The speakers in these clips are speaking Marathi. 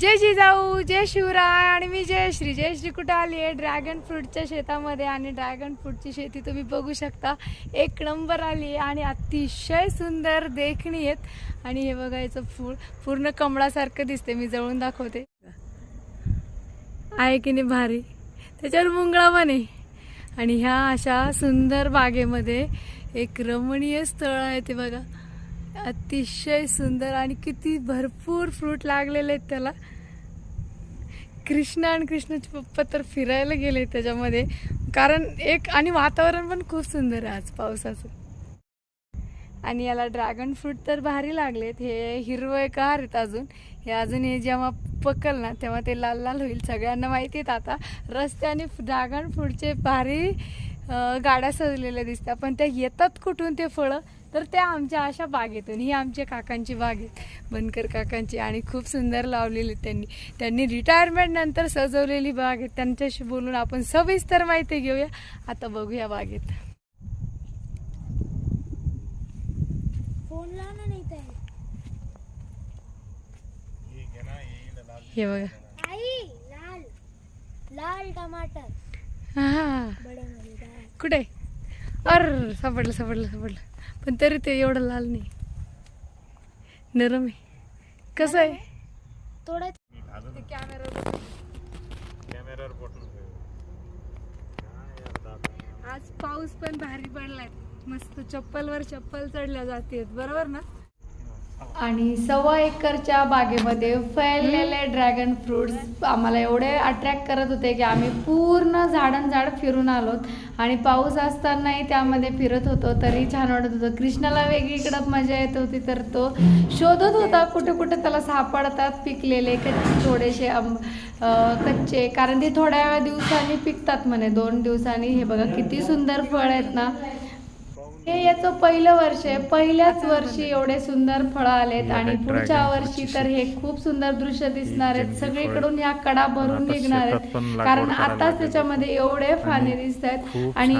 जय जिजाऊ जय शिवराय आणि मी जयश्री जयश्री कुठं आली आहे? ड्रॅगन फ्रूटच्या शेतामध्ये आणि ड्रॅगन फ्रूटची शेती तुम्ही बघू शकता. एक नंबर आली आहे आणि अतिशय सुंदर देखणी आहेत. आणि हे बघायचं फूल पूर्ण कमळासारखं दिसते मी जवळून दाखवते. आहे की नाही भारी? त्याच्यावर मुंगळा पण आहे. आणि ह्या अशा सुंदर बागेमध्ये एक रमणीय स्थळ आहे ते बघा. अतिशय सुंदर आणि किती भरपूर फ्रूट लागलेले आहेत त्याला. कृष्ण आणि कृष्णाचे पप्पा तर फिरायला गेले त्याच्यामध्ये. कारण एक आणि वातावरण पण खूप सुंदर आहे आज पावसाचं. आणि याला ड्रॅगन फ्रूट तर भारी लागलेत. हे हिरवे कार आहेत अजून. हे अजून हे जेव्हा पकल ना तेव्हा ते लाल लाल होईल. सगळ्यांना माहिती आहेत आता. रस्त्याने ड्रॅगन फ्रूटचे भारी गाड्या सजलेल्या दिसतात पण त्या येतात कुठून ते फळं? तर त्या आमच्या अशा बागेतून. ही आमच्या काकांची बाग आहे बनकर काकांची आणि खूप सुंदर लावलेली आहेत त्यांनी. त्यांनी रिटायरमेंट नंतर सजवलेली बाग आहे. त्यांच्याशी बोलून आपण सविस्तर माहिती घेऊया. आता बघूया बागेत. हे बघा. आई लाल. लाल टमाटर. हा. कुठे? अर सापडलं सापडलं सापडलं. पण तरी ते एवढं लाल नाही. नरम आहे. कसं आहे? थोडं आज पाऊस पण भारी पडलाय. मस्त चप्पलवर चप्पल चढल्या जाते बरोबर ना? आणि सव्वा एकरच्या बागेमध्ये फैललेले ड्रॅगन फ्रुट्स आम्हाला एवढे अट्रॅक्ट करत होते की आम्ही पूर्ण झाडन झाड फिरून आलोत. आणि पाऊस असतानाही त्यामध्ये फिरत होतो तरी छान वाटत होतं. कृष्णाला वेगळीकडं मजा येत होती तर तो शोधत होता कुठे कुठे त्याला सापडतात पिकलेले कच्चे थोडेसे आंब अं, कच्चे. कारण ते थोड्या दिवसांनी पिकतात म्हणे. दोन दिवसांनी. हे बघा किती सुंदर फळ आहेत ना. हे याचं पहिलं वर्ष आहे. पहिल्याच वर्षी एवढे सुंदर फळं आलेत आणि पुढच्या वर्षी तर हे खूप सुंदर दृश्य दिसणार आहेत. सगळीकडून ह्या कडा भरून निघणार आहेत. कारण आताच. त्याच्यामध्ये एवढे फाने दिसत आहेत. आणि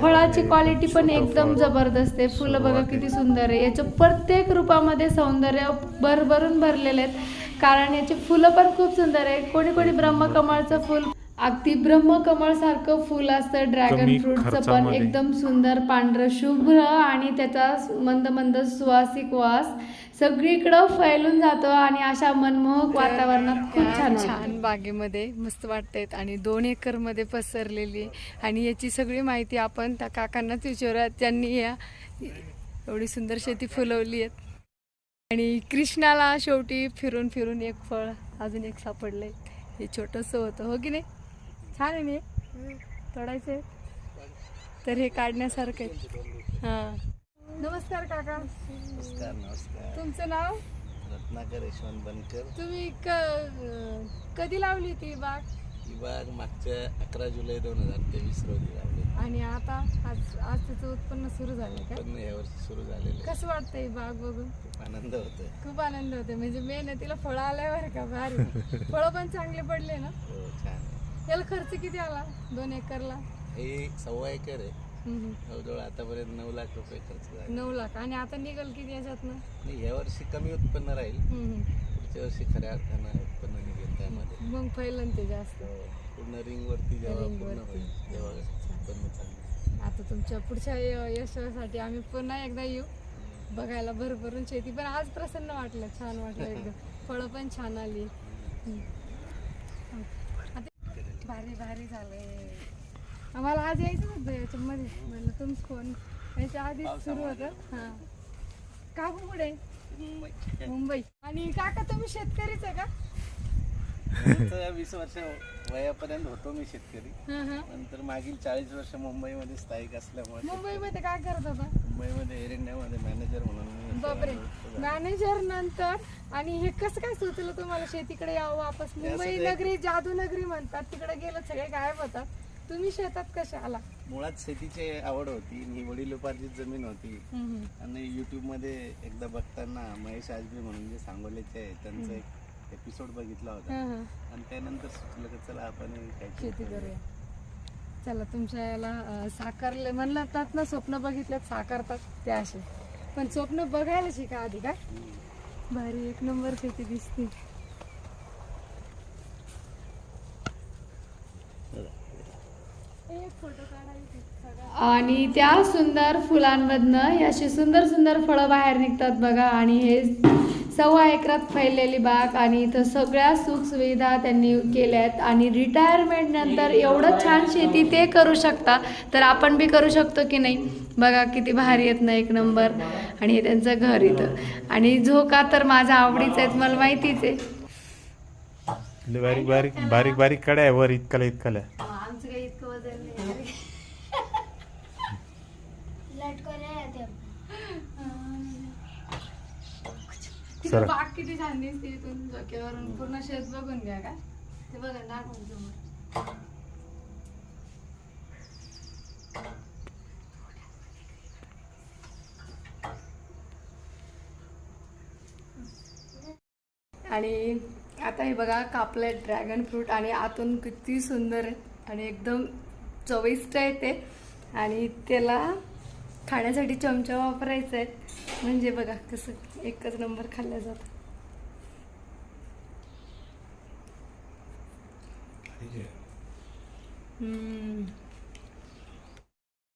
फळाची क्वालिटी पण एकदम जबरदस्त आहे. फुलं बघा किती. सुंदर आहे. याच्या प्रत्येक रूपामध्ये सौंदर्य भरभरून भरलेले आहेत. कारण याची फुलं पण खूप सुंदर आहे कोणी कोणी ब्रह्मकमळचं फुल अगदी ब्रह्मकमळ सारखं फुल असतं ड्रॅगन फ्रूटचं पण. एकदम सुंदर पांढरं शुभ्र आणि त्याचा मंद मंद सुवासिक वास सगळीकडं फैलून जातो आणि अशा मनमोहक वातावरणात खूप छान छान बागेमध्ये मस्त वाटतात आणि दोन एकरमध्ये पसरलेली आणि याची सगळी माहिती आपण त्या काकांनाच विचारूया. त्यांनी या एवढी सुंदर शेती फुलवली आहेत. आणि कृष्णाला शेवटी फिरून फिरून एक फळ अजून एक सापडलंय. हे छोटंसं होतं हो की नाही? छान आहे नाही तोडायचं. तर हे काढण्यासारखं. आहे हां. नमस्कार काका. नमस्कार नमस्कार. तुमचं नाव? रत्नाकर यशवंत बनकर. तुम्ही क कधी लावली ती बाग? ही बाग मागच्या अकरा जुलै दोन हजार तेवीस रोजी लावली. आणि आता आज आज त्याचं उत्पन्न सुरू झालं का? पण यावर्षी सुरू झालेले कसं वाटतं ही बाग बघून? खूप आनंद होतोय. खूप आनंद होते म्हणजे मेहनतीला फळं आल्यावर का भारी? फळं पण चांगले पडले ना? हो छान. याला खर्च किती आला? दोन एकरला? हे सव्वा एकर आहे. हम्म. जवळजवळ आतापर्यंत नऊ लाख रुपये खर्च झाले. नऊ लाख. आणि आता निघल किती याच्यातनं? नाही यावर्षी कमी उत्पन्न राहील. हम्म. पुढच्या वर्षी खऱ्या अर्थानं उत्पन्न निघेल त्यामध्ये. मग फैलन ते जास्त. हो, पूर्ण रिंग वरती जेव्हा Ring पूर्ण वरती. होईल तेव्हा उत्पन्न चांगलं आता तुमच्या पुढच्या य- यशासाठी आम्ही पुन्हा एकदा येऊ. बघायला भरभरून शेती. पण आज प्रसन्न वाटलं छान वाटलं एकदम. फळं पण छान आली. हम्म. भारी भारी झालंय आम्हाला आज यायचं होतं याच्यामध्ये. म्हणलं तुमचं फोन याच्या आधीच सुरू होतं. हां. का पुढे मुंबई. आणि काका तुम्ही शेतकरीच आहे का? वीस वर्ष वयापर्यंत होतो मी शेतकरी. हां हां. नंतर मागील चाळीस वर्ष मुंबईमध्ये स्थायिक असल्यामुळे मुंबईमध्ये काय करत होता? मुंबईमध्ये एअर इंडियामध्ये मॅनेजर म्हणून बापरे. मॅनेजर नंतर आणि हे कसं काय सुचलं तुम्हाला शेतीकडे यावं वापस? मुंबई नगरी जादू नगरी म्हणतात. तिकडे गेलं सगळे गायब होतात. तुम्ही शेतात कसे आला? मुळात शेतीची आवड होती आणि ही वडिलोपार्जित जमीन होती. आणि YouTube मध्ये एकदा बघताना महेश आजबी म्हणून जे सांगोल्याचे आहे त्यांचा एक एपिसोड बघितला होता. आणि त्यानंतर सुचलं की चला आपण काहीतरी शेती करूया. चला तुमच्या याला साकारले म्हणतात ना स्वप्न बघितल्यात साकारतात ते असे. पण स्वप्न बघायला शिका आधी काय? भारी एक नंबर त्याची दिसते. आणि त्या सुंदर फुलांमधनं अशी सुंदर सुंदर फळं बाहेर निघतात बघा आणि हे सव्वा एकरात फैललेली बाग आणि इथं सगळ्या सुखसुविधा त्यांनी केल्या आहेत आणि रिटायरमेंट नंतर एवढं छान शेती ते करू शकता. तर आपण बी करू शकतो की नाही? बघा किती भारी येत ना एक नंबर. आणि हे त्यांचं घर इथं. आणि झोका तर माझा आवडीचा आहेत मला माहितीच आहे. बारीक बारीक बारीक बारीक कड्या आहे वर इतकाला इतकाला सर. बाग किती छान दिसते इथून झोक्यावरून पूर्ण शेत बघून घ्या का? ते बघा दाखवून समोर आणि आता हे बघा कापले ड्रॅगन फ्रूट आणि आतून किती सुंदर आहे आणि एकदम चविष्ट आहे ते. आणि त्याला खाण्यासाठी चमचा वापरायचा आहे. म्हणजे बघा कसं एकच नंबर खाल्लं जातं.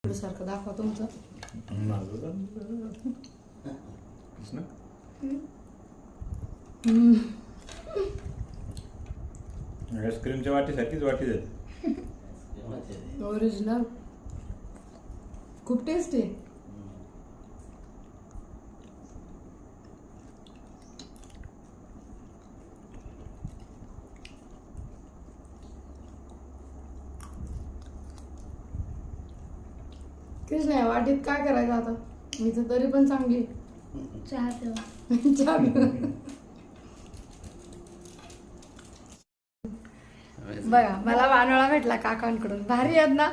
सारखं दाखवा तुमचं. आईस्क्रीमच्या वाटीसारखीच वाटी जाते ओरिजिनल खूप टेस्टी आहे. तेच नाही वाटीत काय करायचं आता? मी तर तरी पण चांगली चहा. बघा मला वानोळा भेटला काकांकडून. भारी आहेत ना?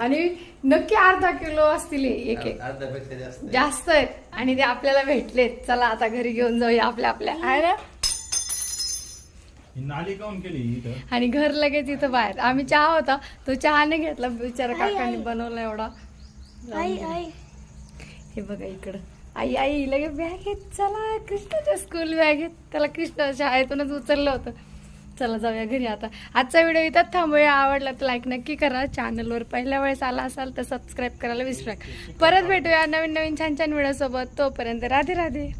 आणि नक्की अर्धा किलो असतील एक एक. जास्त आहे. जास्त. आहेत. आणि ते आपल्याला भेटलेत. चला आता घरी घेऊन जाऊया आपल्या आपल्या. आहे ना? नाली काऊन केली इथं? आणि घर लगेच इथं बाहेर. आम्ही चहा होता. तो चहा नाही घेतला. बिचारा काकांनी. बनवला एवढा. आई आई. हे बघा इकडं. आई आई लगे बॅग घेत. चला कृष्णाच्या स्कूल बॅग घेत. त्याला कृष्ण शाळेतूनच उचललं होतं. चला जाऊया घरी आता. आजचा व्हिडिओ इथं थांबूया. आवडला तर लाईक नक्की करा. चॅनलवर पहिल्या वेळेस आला असाल तर सबस्क्राईब करायला विसरा परत भेटूया नवीन नवीन छान छान व्हिडिओसोबत तोपर्यंत राधे राधे.